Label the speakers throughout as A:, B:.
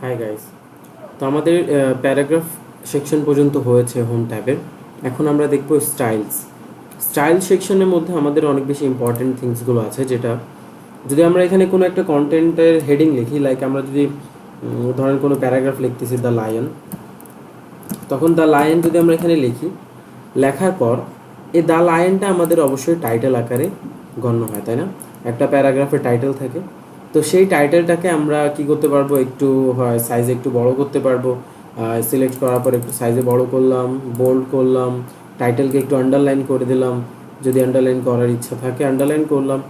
A: Hi guys তো আমাদের paragraph section পর্যন্ত হয়েছে হোম ট্যাবের এখন আমরা দেখব স্টাইলস স্টাইল সেকশনের মধ্যে আমাদের অনেক বেশি ইম্পর্টেন্ট থিংসগুলো আছে, যেটা যদি আমরা এখানে কোনো একটা কন্টেন্টের হেডিং লিখি লাইক আমরা যদি ধরেন কোনো প্যারাগ্রাফ লিখতেছি দ্য লায়ন তখন দ্য লায়ন যদি আমরা এখানে লিখি, লেখার পর এই দ্য লায়নটা আমাদের অবশ্যই টাইটেল আকারে গণ্য হয়, তাই না? একটা প্যারাগ্রাফের টাইটেল থাকে। তো সেই টাইটেলটাকে আমরা কি করতে পারব? একটু, হয় সাইজে একটু বড় করতে পারব। সিলেক্ট করার পর একটু সাইজে বড় করলাম বোল্ড করলাম টাইটেলকে একটু আন্ডারলাইন করে দিলাম। যদি আন্ডারলাইন করার ইচ্ছা থাকে আন্ডারলাইন করলাম।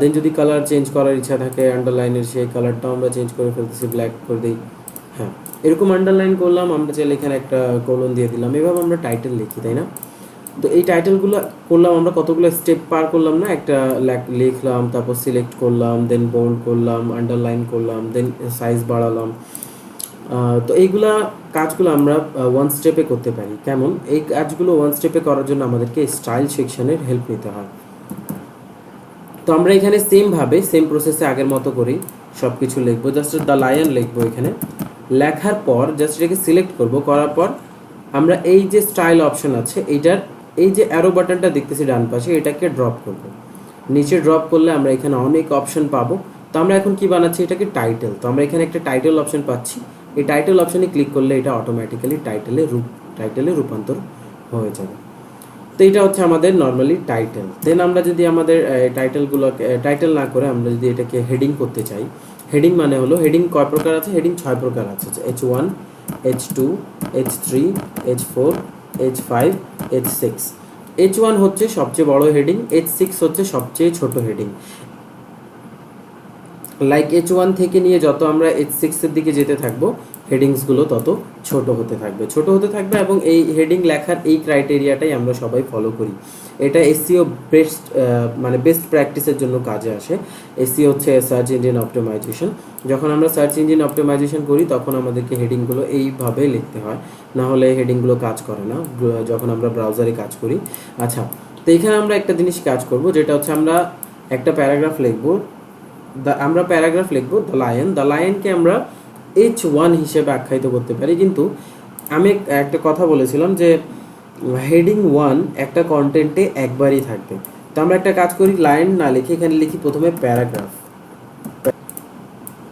A: দেন যদি কালার চেঞ্জ করার ইচ্ছা থাকে আন্ডারলাইনের সেই কালারটাও আমরা চেঞ্জ করে ফেলতেছি ব্ল্যাক করে দিই। এরকম আন্ডারলাইন করলাম, আমরা চাইলে এখানে একটা কোলন দিয়ে দিলাম। এভাবে আমরা টাইটেল লিখি, তাই না? তো এই টাইটেলগুলো করলাম আমরা কতগুলো স্টেপ পার করলাম না? একটা লেখ- লিখলাম, তারপর সিলেক্ট করলাম দেন বোল্ড করলাম আন্ডারলাইন করলাম দেন সাইজ বাড়ালাম। তো এইগুলা কাজগুলো আমরা ওয়ান স্টেপে করতে পারি। কেমন? এই কাজগুলো ওয়ান স্টেপে করার জন্য আমাদেরকে স্টাইল সেকশনের হেল্প নিতে হয়। তো আমরা এখানে সেমভাবে সেম প্রসেসে আগের মতো করেই সব কিছু লিখব। জাস্ট দ্য লায়ন লিখব এখানে। লেখার পর জাস্ট এটাকে সিলেক্ট করব, করার পর আমরা এই যে স্টাইল অপশন আছে, এইটার, এই যে অ্যারো বাটনটা দেখতেছি ডান পাশে, এটাকে ড্রপ করব। নিচে ড্রপ করলে আমরা এখানে অনেক অপশন পাবো। তো আমরা এখন কি বানাচ্ছি? এটাকে টাইটেল তো আমরা এখানে একটা টাইটেল অপশন পাচ্ছি। এই টাইটেল অপশনে ক্লিক করলে এটা অটোমেটিক্যালি টাইটেলে রূপ টাইটেলে রূপান্তর হয়ে যাবে। তো এটা হচ্ছে আমাদের নর্মালি টাইটেল দেন আমরা যদি আমাদের টাইটেলগুলোকে টাইটেল না করে আমরা যদি এটাকে হেডিং করতে চাই হেডিং মানে হলো হেডিং কয় প্রকার আছে? হেডিং ছয় প্রকার আছে। H one H two H three H four H five H six H one হচ্ছে সবচেয়ে বড় হেডিং এইচ সিক্স হচ্ছে সবচেয়ে ছোট হেডিং লাইক এইচ ওয়ান থেকে নিয়ে যত আমরা এইচ সিক্সের দিকে যেতে থাকব হেডিংসগুলো তত ছোট হতে থাকবে। ছোট হতে থাকবে এবং এই হেডিং লেখার এই ক্রাইটেরিয়াটাই আমরা সবাই ফলো করি। এটা এসিও বেস্ট মানে বেস্ট প্র্যাকটিসের জন্য কাজে আসে। এসি হচ্ছে সার্চ ইঞ্জিন অপটিমাইজেশন যখন আমরা সার্চ ইঞ্জিন অপটিমাইজেশন করি, তখন আমাদেরকে হেডিংগুলো এইভাবে লিখতে হয়। না হলে হেডিংগুলো কাজ করে না যখন আমরা ব্রাউজারে কাজ করি। আচ্ছা তো এখানে আমরা একটা জিনিস কাজ করব, যেটা হচ্ছে আমরা একটা প্যারাগ্রাফ লিখব। আমরা প্যারাগ্রাফ লিখব দ্য লায়ন দ্য লায়নকে আমরা এইচ ওয়ান হিসেবে আখ্যায়িত করতে পারি। কিন্তু আমি একটা কথা বলেছিলাম যে হেডিং ওয়ান একটা কন্টেন্টে একবারই থাকবে। তো আমরা একটা কাজ করি লাইন না লিখে এখানে লিখি প্রথমে প্যারাগ্রাফ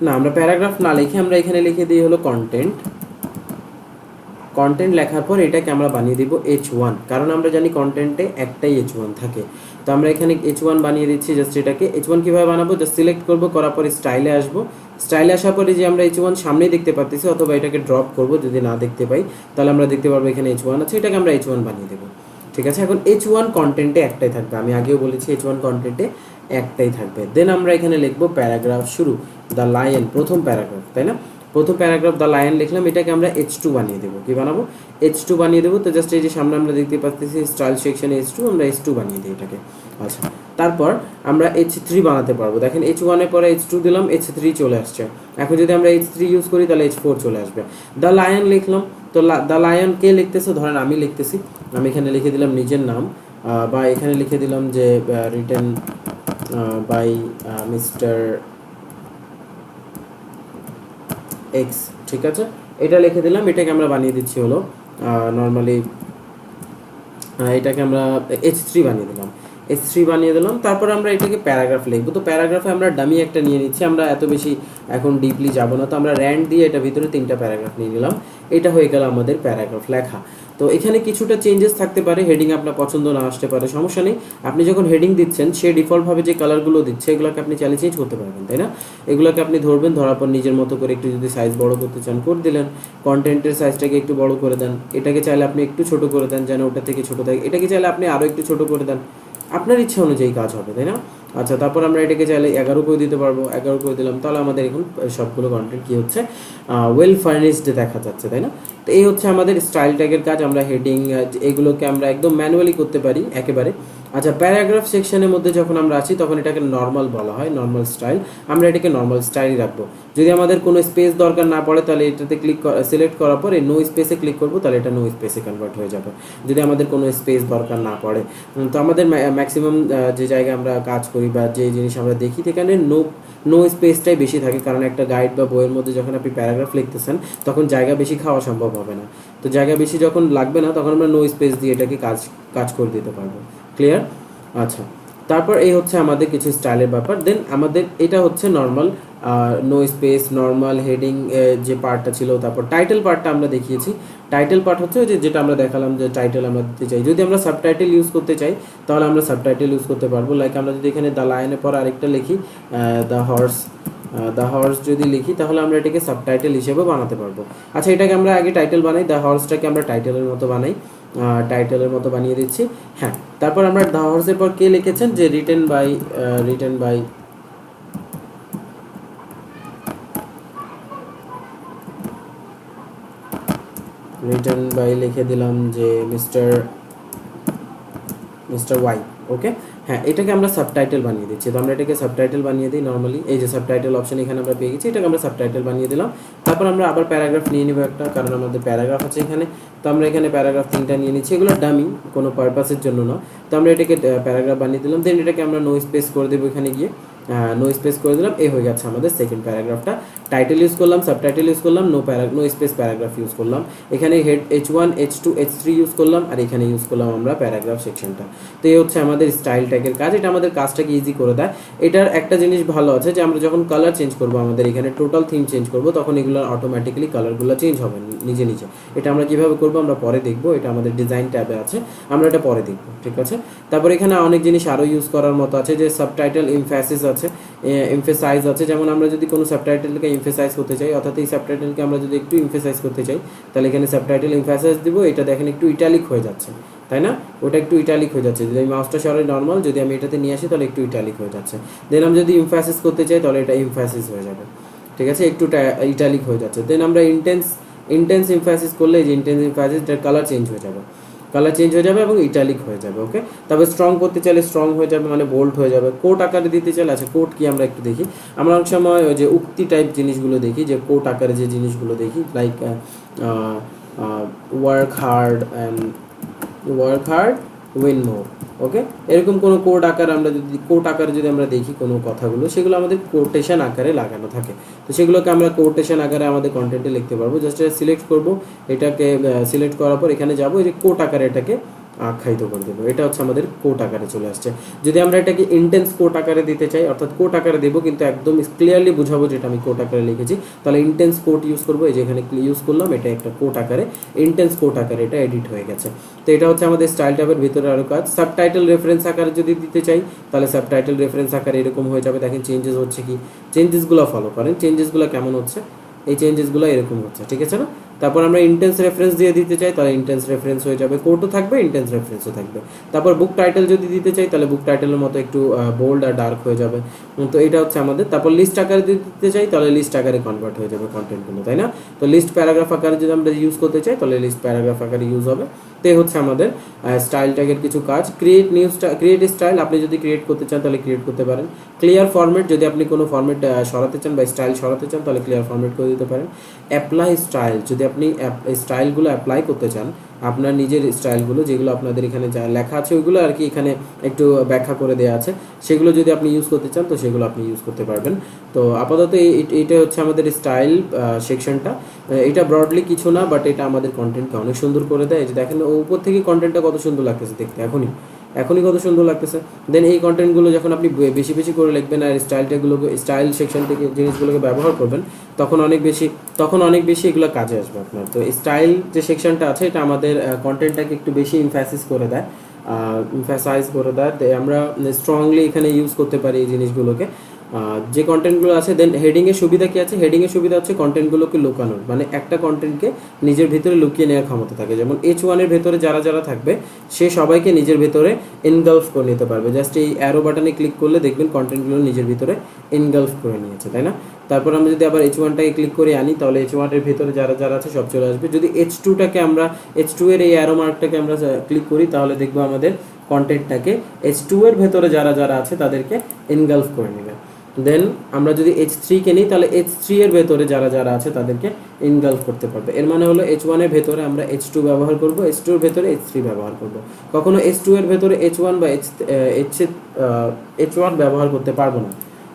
A: না, আমরা প্যারাগ্রাফ না লিখে আমরা এখানে লিখে দিই হলো কন্টেন্ট কন্টেন্ট লেখার পর এটাকে আমরা বানিয়ে দিব এইচ ওয়ান কারণ আমরা জানি কন্টেন্টে একটাই এইচ ওয়ান থাকে। তো আমরা এখানে এইচ ওয়ান বানিয়ে দিচ্ছি জাস্ট এটাকে। এইচ ওয়ান কীভাবে বানাবো? জাস্ট সিলেক্ট করব, করার পরে স্টাইলে আসব। স্টাইলে আসার পরে যে আমরা এইচ ওয়ান সামনেই দেখতে পাচ্ছি অথবা এটাকে ড্রপ করব যদি না দেখতে পাই, তাহলে আমরা দেখতে পারব এখানে এইচ ওয়ান আছে, এটাকে আমরা এইচ ওয়ান বানিয়ে দেবো। ঠিক আছে? এখন এইচ ওয়ান কন্টেন্টে একটাই থাকবে, আমি আগেও বলেছি এইচ ওয়ান কন্টেন্টে একটাই থাকবে। দেন আমরা এখানে লিখব প্যারাগ্রাফ শুরু দ্য লায়ন প্রথম প্যারাগ্রাফ তাই না? প্রথম প্যারাগ্রাফ দ্য লায়ন লিখলাম, এটাকে আমরা এইচ টু বানিয়ে দেবো। কি বানাবো? এইচ টু বানিয়ে দেবো, তো জাস্ট এই যে সামনে আমরা দেখতে পাচ্ছি স্টাইল সেকশনে এইচ টু আমরা এইচ টু বানিয়ে দিই এটাকে। আচ্ছা তারপর আমরা এইচ থ্রি বানাতে পারব। দেখেন এইচ ওয়ানের পরে এইচ টু দিলাম এইচ থ্রি চলে আসছে। এখন যদি আমরা এইচ থ্রি ইউজ করি, তাহলে এইচ ফোর চলে আসবে। দ্য লায়ন লিখলাম, তো দ্য লায়ন কে লিখতেছে? ধরেন আমি লিখতেছি। আমি এখানে লিখে দিলাম নিজের নাম বা এখানে লিখে দিলাম যে রিটার্ন বাই মিস্টার এক্স ঠিক আছে? এটা লিখে দিলাম, এটাকে আমরা বানিয়ে দিচ্ছি হলো নর্মালি এটাকে আমরা এইচ থ্রি বানিয়ে দিলাম। এইচ থ্রি বানিয়ে দিলাম। তারপর আমরা এটাকে প্যারাগ্রাফ লিখব। তো প্যারাগ্রাফে আমরা ডামি একটা নিয়ে নিচ্ছি। আমরা এত বেশি এখন ডিপলি যাব না। তো আমরা র্যান্ড দিয়ে এটা ভিতরে তিনটা প্যারাগ্রাফ নিয়ে নিলাম। এটা হয়ে গেল আমাদের প্যারাগ্রাফ লেখা। তো এখানে কিছুটা চেঞ্জেস থাকতে পারে। হেডিং আপনার পছন্দ না আসতে পারে। সমস্যা নেই। আপনি যখন হেডিং দিচ্ছেন, সে ডিফল্টভাবে যে কালারগুলো দিচ্ছে, এগুলোকে আপনি চাইলে চেঞ্জ করতে পারবেন, তাই না? এগুলোকে আপনি ধরবেন। ধরার পর নিজের মতো করে একটু যদি সাইজ বড় করতে চান, করে দিলেন। কন্টেন্টের সাইজটাকে একটু বড় করে দেন। এটাকে চাইলে আপনি একটু ছোট করে দেন, যেন ওটা থেকে ছোট থাকে। এটাকে চাইলে আপনি আরও একটু ছোট করে দেন। আপনার ইচ্ছা অনুযায়ী কাজ হবে, তাই না? আচ্ছা তারপর আমরা এটাকে চাইলে এগারো করে দিতে পারব। এগারো করে দিলাম, তাহলে আমাদের এখন সবগুলো কন্টেন্ট কি হচ্ছে? ওয়েল ফার্নিশড দেখা যাচ্ছে, তাই না? তো এই হচ্ছে আমাদের স্টাইল ট্যাগের কাজ, আমরা হেডিং এগুলোকে আমরা একদম ম্যানুয়ালি করতে পারি, একেবারে। আচ্ছা প্যারাগ্রাফ সেকশনের মধ্যে যখন আমরা আছি, তখন এটাকে নর্মাল বলা হয় নর্মাল স্টাইল আমরা এটাকে নর্মাল স্টাইলই রাখব। যদি আমাদের কোনো স্পেস দরকার না পড়ে, তাহলে এটাতে ক্লিক সিলেক্ট করার পরে নো স্পেসে ক্লিক করব, তাহলে এটা নো স্পেসে কনভার্ট হয়ে যাবে। যদি আমাদের কোনো স্পেস দরকার না পড়ে। তো আমাদের ম্যাক্সিমাম যে জায়গায় আমরা কাজ করি বা যে জিনিস আমরা দেখি, সেখানে নো নো স্পেসটাই বেশি থাকে। কারণ একটা গাইড বা বইয়ের মধ্যে যখন আপনি প্যারাগ্রাফ লিখতেছেন, তখন জায়গা বেশি খাওয়া সম্ভব হবে না। তো জায়গা বেশি যখন লাগবে না, তখন আমরা নো স্পেস দিয়ে এটাকে কাজ কাজ করে দিতে পারব। ক্লিয়ার আচ্ছা। তারপর এই হচ্ছে আমাদের কিছু স্টাইলের ব্যাপার। দেন আমাদের এটা হচ্ছে normal no space normal heading যে পার্টটা ছিল, তারপর টাইটেল পার্টটা আমরা দেখিয়েছি। টাইটেল পার্ট হচ্ছে যে যেটা আমরা দেখালাম যে টাইটেল আমরা দিতে চাই। যদি আমরা সাবটাইটেল ইউজ করতে চাই, তাহলে আমরা সাবটাইটেল ইউজ করতে পারব। লাইক আমরা যদি এখানে দ্য লাইনের পর আরেকটা লিখি দ্য হর্স দ্য হর্স যদি লিখি, তাহলে আমরা এটাকে সাবটাইটেল হিসেবে বানাতে পারব। আচ্ছা এটাকে আমরা আগে টাইটেল বানাই দ্য হর্সটাকে আমরা টাইটেলের মতো বানাই। টাইটেলের মতো বানিয়ে দিচ্ছি। হ্যাঁ তারপর আমরা দা হর্সের পর কে লিখেছেন? যে written by written by return by লিখে দিলাম যে মিস্টার মিস্টার ওয়াই ওকে হ্যাঁ এটাকে আমরা সাবটাইটেল বানিয়ে দিচ্ছি। তো আমরা এটাকে সাবটাইটেল বানিয়ে দিই নর্মালি এই যে সাবটাইটেল অপশন এখানে আমরা পেয়ে গেছি, এটাকে আমরা সাবটাইটেল বানিয়ে দিলাম। তারপর আমরা আবার প্যারাগ্রাফ নিয়ে নেব একটা, কারণ আমাদের প্যারাগ্রাফ আছে এখানে। তো আমরা এখানে প্যারাগ্রাফ তিনটা নিয়ে নিচ্ছি। এগুলো ডামি কোনো পারপাসের জন্য না তো আমরা এটাকে প্যারাগ্রাফ বানিয়ে দিলাম। দেন এটাকে আমরা নো স্পেস করে দেবো এখানে গিয়ে। নো স্পেস করে দিলাম, এই হয়ে গেছে আমাদের সেকেন্ড প্যারাগ্রাফটা টাইটেল ইউজ করলাম সাবটাইটেল ইউজ করলাম no para no space paragraph use করলাম। এখানে head H one H two H three use করলাম, আর এখানে ইউজ করলাম আমরা প্যারাগ্রাফ সেকশনটা তো এই হচ্ছে আমাদের স্টাইল ট্যাগের কাজ, এটা আমাদের কাজটাকে ইজি করে দেয়। এটার একটা জিনিস ভালো আছে যে, আমরা যখন কালার চেঞ্জ করব আমাদের, এখানে টোটাল থিম চেঞ্জ করব, তখন এগুলো অটোমেটিক্যালি কালারগুলো চেঞ্জ হবে নিজে নিজে। এটা আমরা কীভাবে করব আমরা পরে দেখব, এটা আমাদের ডিজাইন ট্যাবে আছে, আমরা এটা পরে দেখব, ঠিক আছে? তারপর এখানে অনেক জিনিস আরও ইউজ করার মতো আছে যে সাবটাইটেল ইমফ্যাসিস আছে এমফেসাইজ আছে। যেমন আমরা যদি কোনো সাবটাইটেলকে ইমফেসাইজ করতে চাই, অর্থাৎ এই সাবটাইটেলকে আমরা যদি একটু ইমফেসাইজ করতে চাই, তাহলে এখানে সাবটাইটেল ইমফেসাইজ দিব, এটা দেখেন একটু ইটালিক হয়ে যাচ্ছে, তাই না? ওটা একটু ইটালিক হয়ে যাচ্ছে। যদি আমি মাউসটা সরাই নর্মাল যদি আমি এটাতে নিয়ে আসি, তাহলে একটু ইটালিক হয়ে যাচ্ছে। দেন আমি যদি ইমফ্যাসিস করতে চাই, তাহলে এটা ইমফ্যাসিস হয়ে যাবে। ঠিক আছে? একটু ইটালিক হয়ে যাচ্ছে। দেন আমরা ইন্টেন্স ইন্টেন্স ইমফ্যাসিস করলে, যে ইন্টেন্স ইমফ্যাসিস এটার কালার চেঞ্জ হয়ে যাবে। কালার চেঞ্জ হয়ে যাবে এবং ইটালিক হয়ে যাবে ওকে তবে স্ট্রং করতে চাইলে স্ট্রং হয়ে যাবে মানে বোল্ড হয়ে যাবে। কোট আকারে দিতে চাইলে আচ্ছা কোট কি আমরা একটু দেখি? আমরা অনেক সময় ওই যে উক্তি টাইপ জিনিসগুলো দেখি, যে কোট আকারে যে জিনিসগুলো দেখি like work hard and work hard win more okay এরকম কোনো কোট আকার আমরা যদি কোট আকারে যদি আমরা দেখি কোনো কথাগুলো, সেগুলো আমাদের কোটেশন আকারে লাগানো থাকে। তো সেগুলোকে আমরা কোটেশন আকারে আমাদের কন্টেন্টে লিখতে পারব। জাস্ট সিলেক্ট করব, এটাকে সিলেক্ট করার পর এখানে যাব, এই যে কোট আকারে এটাকে আখ্যায়িত করে দেবো। এটা হচ্ছে আমাদের কোট আকারে চলে আসছে। যদি আমরা এটাকে ইন্টেন্স কোট আকারে দিতে চাই, অর্থাৎ কোট আকারে দেবো, কিন্তু একদম ক্লিয়ারলি বুঝাবো যেটা আমি কোট আকারে লিখেছি, তাহলে ইন্টেন্স কোট ইউজ করব। এই যে এখানে ইউজ করলাম, এটা একটা কোট আকারে ইন্টেন্স কোট আকারে এটা এডিট হয়ে গেছে। তো এটা হচ্ছে আমাদের স্টাইল ট্যাবের ভিতরে আরও কাজ। সাবটাইটেল রেফারেন্স আকারে যদি দিতে চাই, তাহলে সাবটাইটেল রেফারেন্স আকারে এরকম হয়ে যাবে। দেখেন চেঞ্জেস হচ্ছে কি? চেঞ্জেসগুলো ফলো করেন। চেঞ্জেসগুলো কেমন হচ্ছে? এই চেঞ্জেসগুলো এরকম হচ্ছে, ঠিক আছে না? তারপর আমরা ইন্টেন্স রেফারেন্স দিয়ে দিতে চাই, তাহলে ইন্টেন্স রেফারেন্স হয়ে যাবে। কোর্টও থাকবে ইন্টেন্স রেফারেন্সও থাকবে। তারপর বুক টাইটেল যদি দিতে চাই, তাহলে বুক টাইটেলের মতো একটু বোল্ড আর ডার্ক হয়ে যাবে। তো এটা হচ্ছে আমাদের। তারপর লিস্ট আকারে দিতে চাই, তাহলে লিস্ট আকারে কনভার্ট হয়ে যাবে কন্টেন্টগুলো তাই না? তো লিস্ট প্যারাগ্রাফ আকারে যদি আমরা ইউজ করতে চাই, তাহলে লিস্ট প্যারাগ্রাফ আকারে ইউজ হবে। তো হচ্ছে আমাদের স্টাইল ট্যাগের কিছু কাজ। ক্রিয়েট নিউ ক্রিয়েট স্টাইল আপনি যদি ক্রিয়েট করতে চান, তাহলে ক্রিয়েট করতে পারেন। ক্লিয়ার ফরম্যাট যদি আপনি কোনো ফরম্যাট সরাতে চান বা স্টাইল সরাতে চান, তাহলে ক্লিয়ার ফরম্যাট করে দিতে পারেন। অ্যাপ্লাই স্টাইল যদি আপনি স্টাইলগুলো অ্যাপ্লাই করতে চান, আপনার নিজের স্টাইলগুলো যেগুলো আপনাদের এখানে যা লেখা আছে, ওইগুলো আর কি এখানে একটু ব্যাখ্যা করে দেওয়া আছে। সেগুলো যদি আপনি ইউজ করতে চান, তো সেগুলো আপনি ইউজ করতে পারবেন। তো আপাতত এইটা হচ্ছে আমাদের স্টাইল সেকশনটা এটা ব্রডলি কিছু না বাট এটা আমাদের কন্টেন্টকে অনেক সুন্দর করে দেয়। যে দেখেন উপর থেকে কন্টেন্টটা কত সুন্দর লাগতেছে দেখতে, এখনই। এখনই কত সুন্দর লাগতেছে। দেন এই কন্টেন্টগুলো যখন আপনি বেশি বেশি করে লিখবেন আর স্টাইলটাগুলোকে স্টাইল সেকশন থেকে জিনিসগুলোকে ব্যবহার করবেন, তখন অনেক বেশি তখন অনেক বেশি এগুলো কাজে আসবে আপনার। তো স্টাইল যে সেকশনটা আছে, এটা আমাদের কন্টেন্টটাকে একটু বেশি ইনফ্যাসিস করে দেয়। ইনফ্যাসাইজ করে দেয়। আমরা স্ট্রংলি এখানে ইউজ করতে পারি এই জিনিসগুলোকে। যে কন্টেন্টগুলো আছে দেন হেডিংয়ের সুবিধা কি আছে? হেডিংয়ের সুবিধা হচ্ছে কন্টেন্টগুলোকে লুকানোর। মানে একটা কন্টেন্টকে নিজের ভিতরে লুকিয়ে নেওয়ার ক্ষমতা থাকে। যেমন এইচ ওয়ানের ভেতরে যারা যারা থাকবে, সে সবাইকে নিজের ভেতরে এনগালফ করে নিতে পারবে। জাস্ট এই অ্যারো বাটনে ক্লিক করলে দেখবেন কন্টেন্টগুলো নিজের ভিতরে এনগালফ করে নিয়েছে, তাই না? তারপর আমরা যদি আবার এইচ ওয়ানটাকে ক্লিক করে আনি, তাহলে এইচ ওয়ানের ভেতরে যারা যারা আছে, সব চলে আসবে। যদি এইচ টুটাকে আমরা এইচ টু এর এই অ্যারো মার্কটাকে আমরা ক্লিক করি, তাহলে দেখব আমাদের কন্টেন্টটাকে এইচ টু এর ভেতরে যারা যারা আছে, তাদেরকে এনগালফ করে নেবে। দেন আমরা যদি এইচ থ্রিকে নিই, তাহলে এইচ থ্রি এর ভেতরে যারা যারা আছে, তাদেরকে ইনগালফ করতে পারবে। এর মানে হলো এইচ ওয়ানের ভেতরে আমরা এইচ টু ব্যবহার করব এইচ টু এর ভেতরে এইচ থ্রি ব্যবহার করব। কখনো এইচ টু এর ভেতরে এইচ ওয়ান বা এইচ এইচ এইচ ওয়ান ব্যবহার করতে পারব না।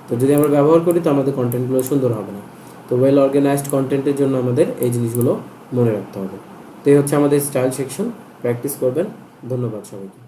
A: তো যদি আমরা ব্যবহার করি, তো আমাদের কন্টেন্টগুলো সুন্দর হবে না। তো ওয়েল অর্গানাইজড কন্টেন্টের জন্য আমাদের এই জিনিসগুলো মনে রাখতে হবে। তো এই হচ্ছে আমাদের স্টাইল সেকশন প্র্যাকটিস করবেন। ধন্যবাদ সবাইকে।